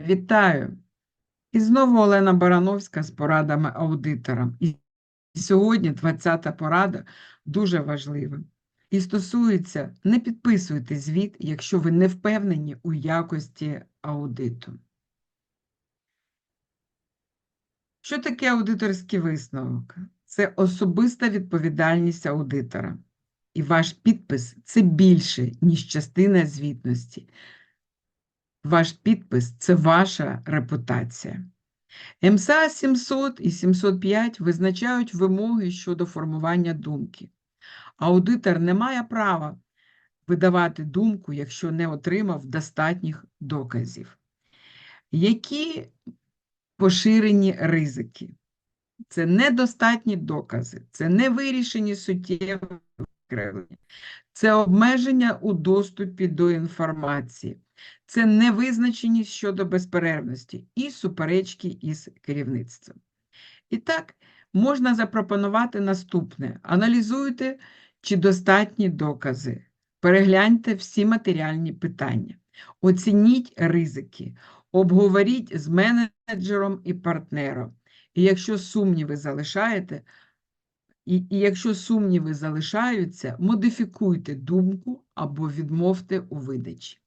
Вітаю! І знову Олена Барановська з порадами аудиторам. І сьогодні 20-та порада дуже важлива. І стосується, не підписуйте звіт, якщо ви не впевнені у якості аудиту. Що таке аудиторський висновок? Це особиста відповідальність аудитора. І ваш підпис це більше, ніж частина звітності. Ваш підпис це ваша репутація. МСА 700 і 705 визначають вимоги щодо формування думки. Аудитор не має права видавати думку, якщо не отримав достатніх доказів. Які поширені ризики? Це недостатні докази, це невирішені суттєві викривлення, це обмеження у доступі до інформації, це невизначеність щодо безперервності і суперечки із керівництвом. І так, можна запропонувати наступне: аналізуйте, чи достатні докази, перегляньте всі матеріальні питання, оцініть ризики, обговоріть з менеджером і партнером. І якщо сумніви залишаєте, і, і якщо сумніви залишаються, модифікуйте думку або відмовте у видачі.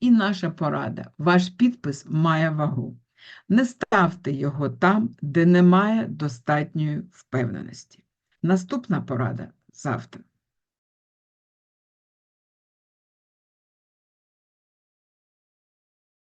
І наша порада. Ваш підпис має вагу. Не ставте його там, де немає достатньої впевненості. Наступна порада завтра.